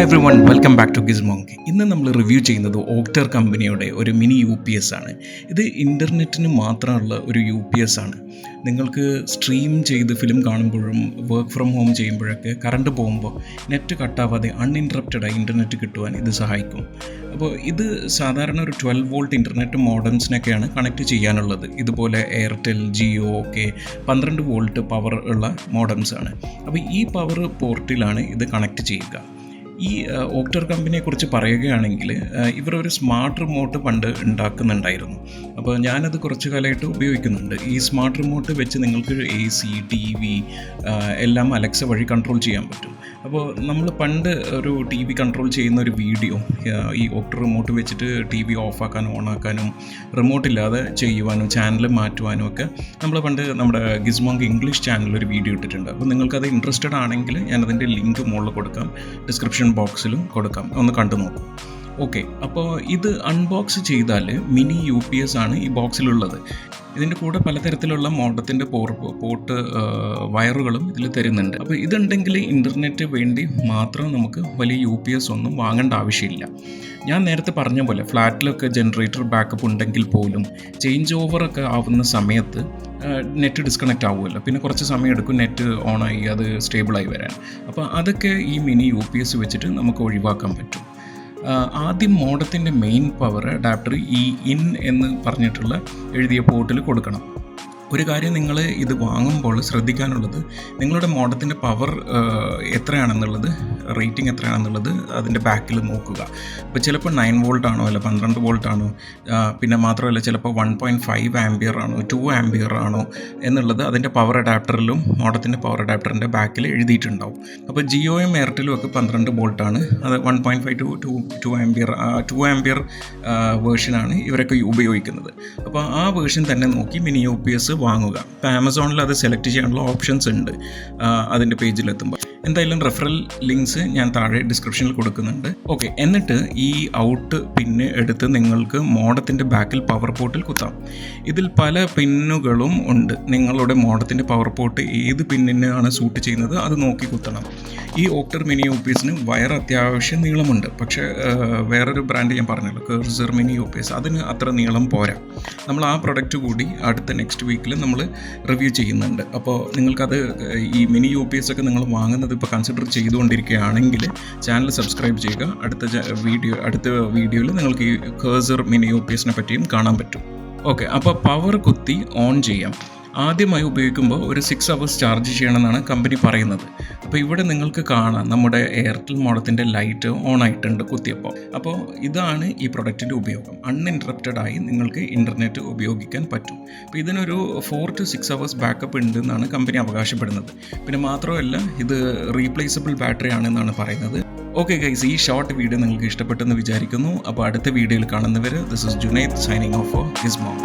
Hi everyone welcome back to ഗിസ്മോങ്ക് ഇന്ന് നമ്മൾ review ചെയ്യുന്നത് ഓക്ടർ കമ്പനിയുടെ ഒരു മിനി യു പി എസ് ആണ്. ഇത് ഇന്റർനെറ്റിന് മാത്രമുള്ള ഒരു യു പി എസ് ആണ്. നിങ്ങൾക്ക് സ്ട്രീം ചെയ്ത് ഫിലിം കാണുമ്പോഴും വർക്ക് ഫ്രം ഹോം ചെയ്യുമ്പോഴൊക്കെ കറണ്ട് പോകുമ്പോൾ നെറ്റ് കട്ടാവാതെ അൺഇന്ററപ്റ്റഡായി ഇന്റർനെറ്റ് കിട്ടുവാൻ ഇത് സഹായിക്കും. അപ്പോൾ ഇത് സാധാരണ ഒരു ട്വൽവ് വോൾട്ട് ഇന്റർനെറ്റ് മോഡംസിനൊക്കെയാണ് കണക്ട് ചെയ്യാനുള്ളത്. ഇതുപോലെ എയർടെൽ ജിയോ ഒക്കെ പന്ത്രണ്ട് വോൾട്ട് പവർ ഉള്ള മോഡംസ് ആണ്. അപ്പോൾ ഈ പവർ പോർട്ടിലാണ് ഇത് കണക്ട് ചെയ്യുക. ഈ ഓക്ടർ കമ്പനിയെ കുറിച്ച് പറയുകയാണെങ്കിൽ ഇവർ ഒരു സ്മാർട്ട് റിമോട്ട് പണ്ട് ഉണ്ടാക്കുന്നുണ്ടായിരുന്നു. അപ്പോൾ ഞാനത് കുറച്ച് കാലമായിട്ട് ഉപയോഗിക്കുന്നുണ്ട്. ഈ സ്മാർട്ട് റിമോട്ട് വെച്ച് നിങ്ങൾക്ക് എ സി ടി വി എല്ലാം അലക്സ വഴി കൺട്രോൾ ചെയ്യാൻ പറ്റും. അപ്പോൾ നമ്മൾ പണ്ട് ഒരു ടി വി കൺട്രോൾ ചെയ്യുന്ന ഒരു വീഡിയോ ഈ ഒക്ടർ റിമോട്ട് വെച്ചിട്ട് ടി വി ഓഫാക്കാനും ഓണാക്കാനും റിമോട്ട് ഇല്ലാതെ ചെയ്യുവാനും ചാനൽ മാറ്റുവാനും ഒക്കെ നമ്മൾ പണ്ട് നമ്മുടെ ഗിസ്മോങ്ക് ഇംഗ്ലീഷ് ചാനലിൽ ഒരു വീഡിയോ ഇട്ടിട്ടുണ്ട്. അപ്പോൾ നിങ്ങൾക്കത് ഇൻട്രസ്റ്റഡ് ആണെങ്കിൽ ഞാനതിന്റെ ലിങ്ക് മുകളിൽ കൊടുക്കാം. ഡിസ്ക്രിപ്ഷൻ ബോക്സിലും കൊടുക്കാം. ഒന്ന് കണ്ടു നോക്കും. ഓക്കെ അപ്പോൾ ഇത് അൺബോക്സ് ചെയ്താൽ മിനി യു പി എസ് ആണ് ഈ ബോക്സിലുള്ളത് ഇതിന്റെ കൂടെ പലതരത്തിലുള്ള മോഡത്തിന്റെ പോർ പോർട്ട് വയറുകളും ഇതിൽ തരുന്നുണ്ട്. അപ്പോൾ ഇതുണ്ടെങ്കിൽ ഇന്റർനെറ്റ് വേണ്ടി മാത്രം നമുക്ക് വലിയ യു പി എസ് ഒന്നും വാങ്ങേണ്ട ആവശ്യമില്ല. ഞാൻ നേരത്തെ പറഞ്ഞ പോലെ ഫ്ലാറ്റിലൊക്കെ ജനറേറ്റർ ബാക്കപ്പ് ഉണ്ടെങ്കിൽ പോലും ചേഞ്ച് ഓവറൊക്കെ ആവുന്ന സമയത്ത് നെറ്റ് ഡിസ്കണക്റ്റ് ആവുമല്ലോ. പിന്നെ കുറച്ച് സമയം എടുക്കും നെറ്റ് ഓണായി അത് സ്റ്റേബിളായി വരാൻ. അപ്പോൾ അതൊക്കെ ഈ മിനി യു പി എസ് വെച്ചിട്ട് നമുക്ക് ഒഴിവാക്കാൻ പറ്റും. ആദ്യം മോഡത്തിന്റെ മെയിൻ പവർ അഡാപ്റ്റർ ഈ ഇൻ എന്ന് പറഞ്ഞിട്ടുള്ള എഴുതിയ പോർട്ടിൽ കൊടുക്കണം. ഒരു കാര്യം നിങ്ങൾ ഇത് വാങ്ങുമ്പോൾ ശ്രദ്ധിക്കാനുള്ളത് നിങ്ങളുടെ മോഡത്തിന്റെ പവർ എത്രയാണെന്നുള്ളത് റേറ്റിംഗ് എത്രയാണെന്നുള്ളത് അതിന്റെ ബാക്കിൽ നോക്കുക. അപ്പോൾ ചിലപ്പോൾ നയൻ വോൾട്ട് ആണോ അല്ല പന്ത്രണ്ട് വോൾട്ട് ആണോ പിന്നെ മാത്രമല്ല ചിലപ്പോൾ വൺ പോയിന്റ് ഫൈവ് ആംബിയർ ആണോ ടു ആംബിയർ ആണോ എന്നുള്ളത് അതിന്റെ പവർ അഡാപ്റ്ററിലും മോഡത്തിന്റെ പവർ അഡാപ്റ്ററിന്റെ ബാക്കിൽ എഴുതിയിട്ടുണ്ടാവും. അപ്പോൾ ജിയോയും എയർടെലും ഒക്കെ പന്ത്രണ്ട് വോൾട്ടാണ് അത് one point five two two two ampere two ampere വേർഷനാണ് ഇവരൊക്കെ ഉപയോഗിക്കുന്നത്. അപ്പോൾ ആ വേർഷൻ തന്നെ നോക്കി മിനി യു പി എസ് വാങ്ങുക. ഇപ്പോൾ ആമസോണിൽ അത് സെലക്ട് ചെയ്യാനുള്ള ഓപ്ഷൻസ് ഉണ്ട്. അതിന്റെ പേജിലെത്തുമ്പോൾ എന്തായാലും റെഫറൽ ലിങ്ക്സ് ഞാൻ താഴെ ഡിസ്ക്രിപ്ഷനിൽ കൊടുക്കുന്നുണ്ട്. ഓക്കെ എന്നിട്ട് ഈ ഔട്ട് പിന്ന് എടുത്ത് നിങ്ങൾക്ക് മോഡത്തിന്റെ ബാക്കിൽ പവർ പോർട്ടിൽ കുത്താം. ഇതിൽ പല പിന്നുകളും ഉണ്ട്. നിങ്ങളുടെ മോഡത്തിന്റെ പവർ പോർട്ട് ഏത് പിന്നിനാണ് സൂട്ട് ചെയ്യുന്നത് അത് നോക്കി കുത്തണം. ഈ ഓക്ടർ മിനി ഒ പി എസിന് വയർ അത്യാവശ്യം നീളമുണ്ട്. പക്ഷേ വേറൊരു ബ്രാൻഡ് ഞാൻ പറഞ്ഞല്ലോ കേർസർ മിനി ഒ പി എസ്. അതിന് അത്ര നീളം പോരാ. നമ്മൾ ആ പ്രൊഡക്റ്റ് കൂടി അടുത്ത നെക്സ്റ്റ് വീക്കിൽ നമ്മൾ റിവ്യൂ ചെയ്യുന്നുണ്ട്. അപ്പോൾ നിങ്ങൾക്കത് ഈ മിനി യു പി എസ് ഒക്കെ നിങ്ങൾ വാങ്ങുന്നത് ഇപ്പോൾ കൺസിഡർ ചെയ്തുകൊണ്ടിരിക്കുകയാണെങ്കിൽ ചാനൽ സബ്സ്ക്രൈബ് ചെയ്യുക. അടുത്ത വീഡിയോ അടുത്ത വീഡിയോയിൽ നിങ്ങൾക്ക് ഈ കേഴ്സർ മിനി യു പി എസിനെ പറ്റിയും കാണാൻ പറ്റും. ഓക്കെ അപ്പോൾ പവർ കുത്തി ഓൺ ചെയ്യാം. ആദ്യമായി ഉപയോഗിക്കുമ്പോൾ ഒരു സിക്സ് അവേഴ്സ് ചാർജ് ചെയ്യണമെന്നാണ് കമ്പനി പറയുന്നത്. അപ്പോൾ ഇവിടെ നിങ്ങൾക്ക് കാണാം നമ്മുടെ എയർടെൽ മോഡത്തിന്റെ ലൈറ്റ് ഓൺ ആയിട്ടുണ്ട് കുത്തിയപ്പോൾ. അപ്പോൾ ഇതാണ് ഈ പ്രൊഡക്റ്റിന്റെ ഉപയോഗം. അൺഇന്ററപ്റ്റഡ് ആയി നിങ്ങൾക്ക് ഇന്റർനെറ്റ് ഉപയോഗിക്കാൻ പറ്റും. അപ്പോൾ ഇതിനൊരു four two six hours backup ഉണ്ട് എന്നാണ് കമ്പനി അവകാശപ്പെടുന്നത്. പിന്നെ മാത്രമല്ല ഇത് റീപ്ലേസബിൾ ബാറ്ററി ആണെന്നാണ് പറയുന്നത്. ഓക്കെ ഗൈസ് ഈ ഷോർട്ട് വീഡിയോ നിങ്ങൾക്ക് ഇഷ്ടപ്പെട്ടെന്ന് വിചാരിക്കുന്നു. അപ്പോൾ അടുത്ത വീഡിയോയിൽ കാണുന്നവർ this is Junaid signing off his mom